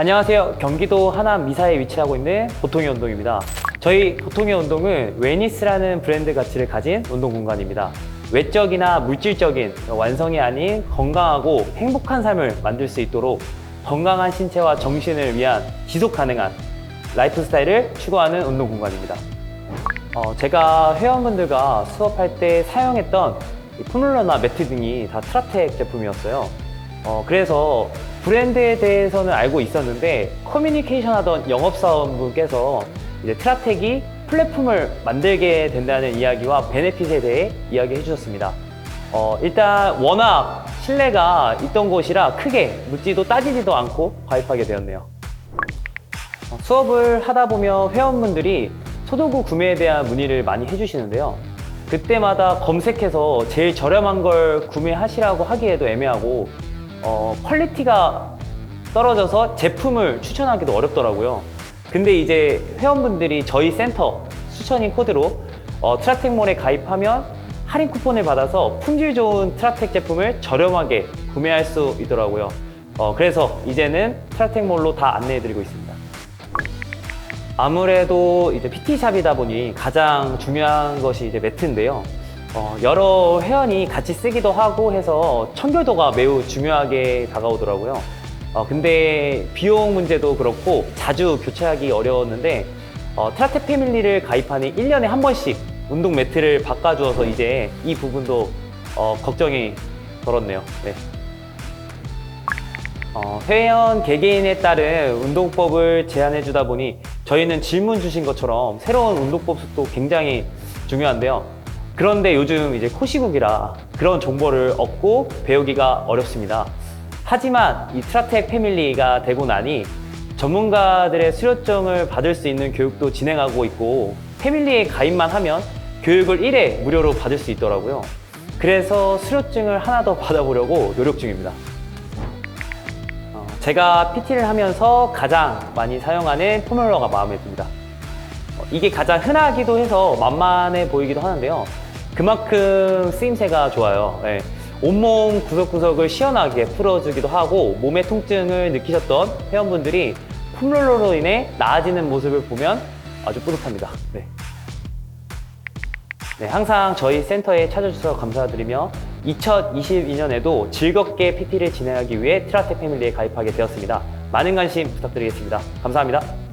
안녕하세요. 경기도 하남 미사에 위치하고 있는 보통의 운동입니다. 저희 보통의 운동은 웨니스라는 브랜드 가치를 가진 운동 공간입니다. 외적이나 물질적인 완성이 아닌 건강하고 행복한 삶을 만들 수 있도록 건강한 신체와 정신을 위한 지속 가능한 라이프 스타일을 추구하는 운동 공간입니다. 어, 제가 회원분들과 수업할 때 사용했던 이 폼롤러나 매트 등이 다 트라텍 제품이었어요. 어, 그래서 브랜드에 대해서는 알고 있었는데 커뮤니케이션 하던 영업사원분께서 이제 트라텍이 플랫폼을 만들게 된다는 이야기와 베네핏에 대해 이야기해 주셨습니다. 어, 일단 워낙 신뢰가 있던 곳이라 크게 묻지도 따지지도 않고 가입하게 되었네요. 어, 수업을 하다 보면 회원분들이 소도구 구매에 대한 문의를 많이 해주시는데요. 그때마다 검색해서 제일 저렴한 걸 구매하시라고 하기에도 애매하고 어, 퀄리티가 떨어져서 제품을 추천하기도 어렵더라고요. 근데 이제 회원분들이 저희 센터 추천인 코드로 어, 트라텍몰에 가입하면 할인 쿠폰을 받아서 품질 좋은 트라텍 제품을 저렴하게 구매할 수 있더라고요. 어, 그래서 이제는 트라텍몰로 다 안내해드리고 있습니다. 아무래도 이제 PT샵이다 보니 가장 중요한 것이 이제 매트인데요. 어, 여러 회원이 같이 쓰기도 하고 해서 청결도가 매우 중요하게 다가오더라고요. 어, 근데 비용 문제도 그렇고 자주 교체하기 어려웠는데 어, 트라텍 패밀리를 가입하니 1년에 한 번씩 운동 매트를 바꿔주어서 이제 이 부분도 어, 걱정이 덜었네요. 네. 어, 회원 개개인에 따른 운동법을 제안해 주다 보니 저희는 질문 주신 것처럼 새로운 운동법 도 굉장히 중요한데요. 그런데 요즘 이제 코시국이라 그런 정보를 얻고 배우기가 어렵습니다. 하지만 이 트라텍 패밀리가 되고 나니 전문가들의 수료증을 받을 수 있는 교육도 진행하고 있고 패밀리에 가입만 하면 교육을 1회 무료로 받을 수 있더라고요. 그래서 수료증을 하나 더 받아보려고 노력 중입니다. 어, 제가 PT를 하면서 가장 많이 사용하는 포뮬러가 마음에 듭니다. 어, 이게 가장 흔하기도 해서 만만해 보이기도 하는데요. 그만큼 쓰임새가 좋아요. 네. 온몸 구석구석을 시원하게 풀어주기도 하고 몸의 통증을 느끼셨던 회원분들이 폼롤러로 인해 나아지는 모습을 보면 아주 뿌듯합니다. 네. 네, 항상 저희 센터에 찾아주셔서 감사드리며 2022년에도 즐겁게 PT를 진행하기 위해 트라텍 패밀리에 가입하게 되었습니다. 많은 관심 부탁드리겠습니다. 감사합니다.